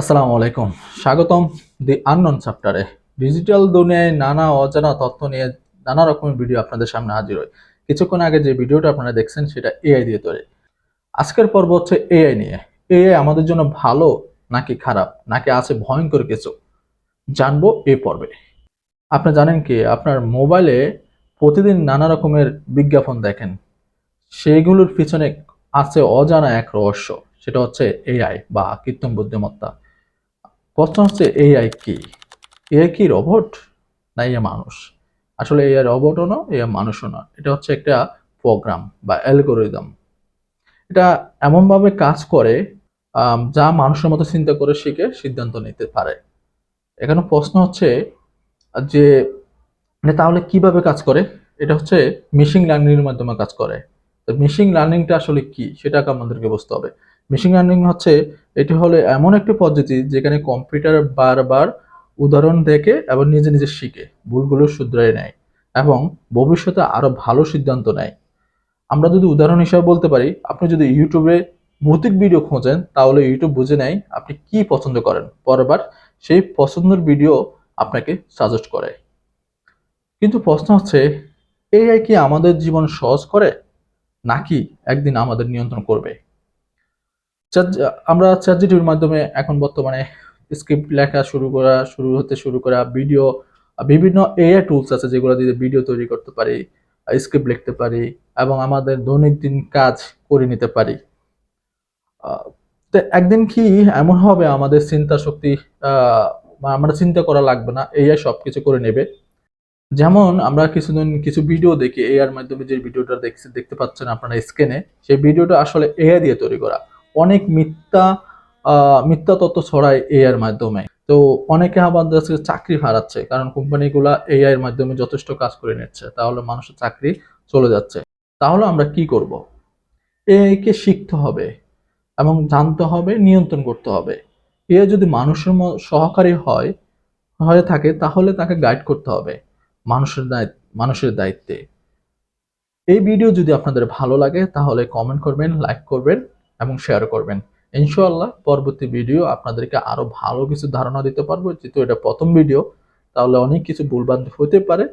আসসালামু আলাইকুম। স্বাগতম দি আননন চ্যাপ্টারে ডিজিটাল দুনিয়ায় নানা অজানা তথ্য নিয়ে নানা রকমের ভিডিও আপনাদের সামনে হাজির হয় কিছুক্ষণ আগে যে ভিডিওটা আপনারা দেখছেন, সেটা এআই দিয়ে তৈরি। আজকের পর্ব হচ্ছে এআই নিয়ে। এআই আমাদের জন্য ভালো নাকি খারাপ? নাকি আছে ভয়ঙ্কর কিছু? জানব এই পর্বে। আপনি জানেন কি, আপনার মোবাইলে প্রতিদিন নানা রকমের বিজ্ঞাপন দেখেন। সেইগুলোর পিছনে আছে অজানা এক রহস্য। সেটা হচ্ছে এআই বা কৃত্রিম বুদ্ধিমত্তা। প্রশ্ন হচ্ছে এআই কি? এআই কি রোবট না এ মানুষ? আসলে এআই রোবটও না এ মানুষও না এটা হচ্ছে একটা প্রোগ্রাম বা অ্যালগোরিদম এটা এমনভাবে কাজ করে যা মানুষের মতো চিন্তা করে, শিখে, সিদ্ধান্ত নিতে পারে। এখানে প্রশ্ন হচ্ছে যে তাহলে কীভাবে কাজ করে? এটা হচ্ছে মেশিন লার্নিং এর মাধ্যমে কাজ করে। তো মেশিন লার্নিংটা আসলে কি? সেটাকে আমাদেরকে বুঝতে হবে। মেশিন লার্নিং হচ্ছে, এটি হলো এমন একটি পদ্ধতি যেখানে কম্পিউটার বারবার উদাহরণ দেখে এবং নিজে নিজে শিখে, ভুলগুলো শুধরায় নেয় এবং ভবিষ্যতে আরও ভালো সিদ্ধান্ত নেয়। আমরা যদি উদাহরণ হিসাবে বলতে পারি, আপনি যদি ইউটিউবে ভৌতিক ভিডিও খোঁজেন, তাহলে ইউটিউব বুঝে নেয় আপনি কি পছন্দ করেন। পরবার সেই পছন্দের ভিডিও আপনাকে সাজেস্ট করে। কিন্তু প্রশ্ন হচ্ছে এআই কি আমাদের জীবন সহজ করে? নাকি একদিন আমাদের নিয়ন্ত্রণ করবে? আমরা চ্যাটজিটির মাধ্যমে এখন বর্তমানে স্ক্রিপ্ট লেখা শুরু করা, শুরু হতে শুরু করা ভিডিও বিভিন্ন এআই টুলস আছে যেগুলো দিয়ে ভিডিও তৈরি করতে পারি স্ক্রিপ্ট লিখতে পারি এবং আমাদের দৈনন্দিন কাজ করে নিতে পারি। তো একদিন কি এমন হবে আমাদের চিন্তা শক্তি আমরা চিন্তা করা লাগবে না এআই সবকিছু করে নেবে। যেমন আমরা কিছুদিন, কিছু ভিডিও দেখি এআর মাধ্যমে যে ভিডিওটা দেখছি, দেখতে পাচ্ছেন আপনারা স্ক্রিনে সেই ভিডিওটা আসলে এআই দিয়ে তৈরি করা। অনেক মিথ্যা মিথ্যা তথ্য ছড়ায় এআই এর মাধ্যমে। তো অনেকে আবার যাচ্ছে চাকরি হারাচ্ছে, কারণ কোম্পানিগুলা এআই এর মাধ্যমে যথেষ্ট কাজ করে নিচ্ছে, তাহলে মানুষের চাকরি চলে যাচ্ছে। তাহলে আমরা কি করব? এআই কে শিখতে হবে এবং জানতে হবে, নিয়ন্ত্রণ করতে হবে। এআই যদি মানুষের সহকারী হয়, হয়ে থাকে, তাহলে তাকে গাইড করতে হবে মানুষের দায়িত্ব মানুষের দায়িত্বে। এই ভিডিও যদি আপনাদের ভালো লাগে, তাহলে কমেন্ট করবেন লাইক করবেন এবং শেয়ার করবেন। ইনশাআল্লাহ, পরবর্তী ভিডিও আপনাদেরকে আরও ভালো কিছু ধারণা দিতে পারব। যেহেতু এটা প্রথম ভিডিও তাহলে অনেক কিছু ভুলভ্রান্তি হতে পারে।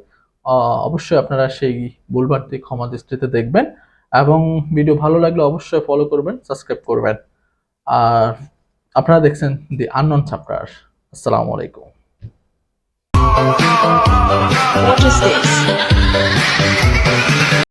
অবশ্যই আপনারা সেই ভুলভ্রান্তি ক্ষমা দৃষ্টিতে দেখবেন এবং ভিডিও ভালো লাগলে অবশ্যই ফলো করবেন সাবস্ক্রাইব করবেন। আর আপনারা দেখছেন দি আননন চ্যাপ্টার আসসালামু আলাইকুম। What is this?